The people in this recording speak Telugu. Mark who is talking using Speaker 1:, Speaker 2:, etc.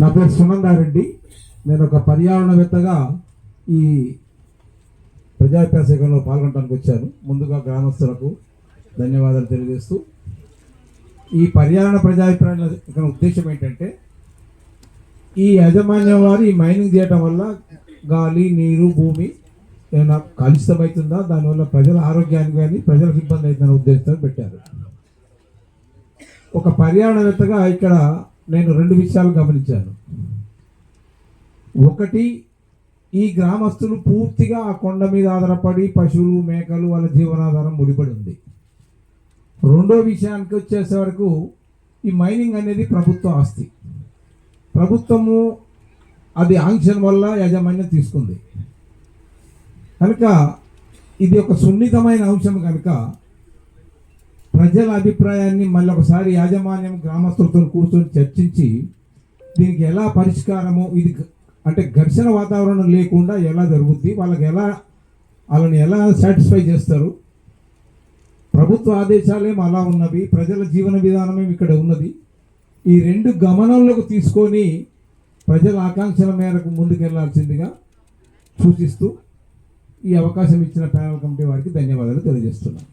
Speaker 1: నా పేరు సునందారెడ్డి నేను ఒక పర్యావరణవేత్తగా ఈ ప్రజాభిప్రాయ సేకరణలో పాల్గొనడానికి వచ్చాను. ముందుగా గ్రామస్తులకు ధన్యవాదాలు తెలియజేస్తూ ఈ పర్యావరణ ప్రజాభిప్రాయాల ఉద్దేశం ఏంటంటే ఈ యాజమాన్యం వారు ఈ మైనింగ్ చేయటం వల్ల గాలి నీరు భూమి ఏమైనా కలుషితమవుతుందా? దానివల్ల ప్రజల ఆరోగ్యానికి కానీ ప్రజలకు ఇబ్బంది అవుతుందనే ఉద్దేశంతో పెట్టారు. ఒక పర్యావరణవేత్తగా ఇక్కడ నేను రెండు విషయాలు గమనించాను. ఒకటి ఈ గ్రామస్తులు పూర్తిగా ఆ కొండ మీద ఆధారపడి పశువులు మేకలు వాళ్ళ జీవనాధారం ముడిపడి ఉంది రెండో విషయానికి వచ్చేసే వరకు ఈ మైనింగ్ అనేది ప్రభుత్వ ఆస్తి. ప్రభుత్వము అది ఆంక్షన్ వల్ల యాజమాన్యం తీసుకుంది. కనుక ఇది ఒక సున్నితమైన అంశం కనుక ప్రజల అభిప్రాయాన్ని మళ్ళీ ఒకసారి యాజమాన్యం గ్రామస్తులతో కూర్చొని చర్చించి దీనికి ఎలా పరిష్కారము? ఇది అంటే ఘర్షణ వాతావరణం లేకుండా ఎలా జరుగుద్ది? వాళ్ళకి ఎలా వాళ్ళని ఎలా సాటిస్ఫై చేస్తారు? ప్రభుత్వ ఆదేశాలేం అలా ఉన్నవి ప్రజల జీవన విధానమేమి ఇక్కడ ఉన్నది. ఈ రెండు గమనంలోకి తీసుకొని ప్రజల ఆకాంక్షల మేరకు ముందుకెళ్ళాల్సిందిగా సూచిస్తూ ఈ అవకాశం ఇచ్చిన ప్యానల్ కమిటీ వారికి ధన్యవాదాలు తెలియజేస్తున్నాను.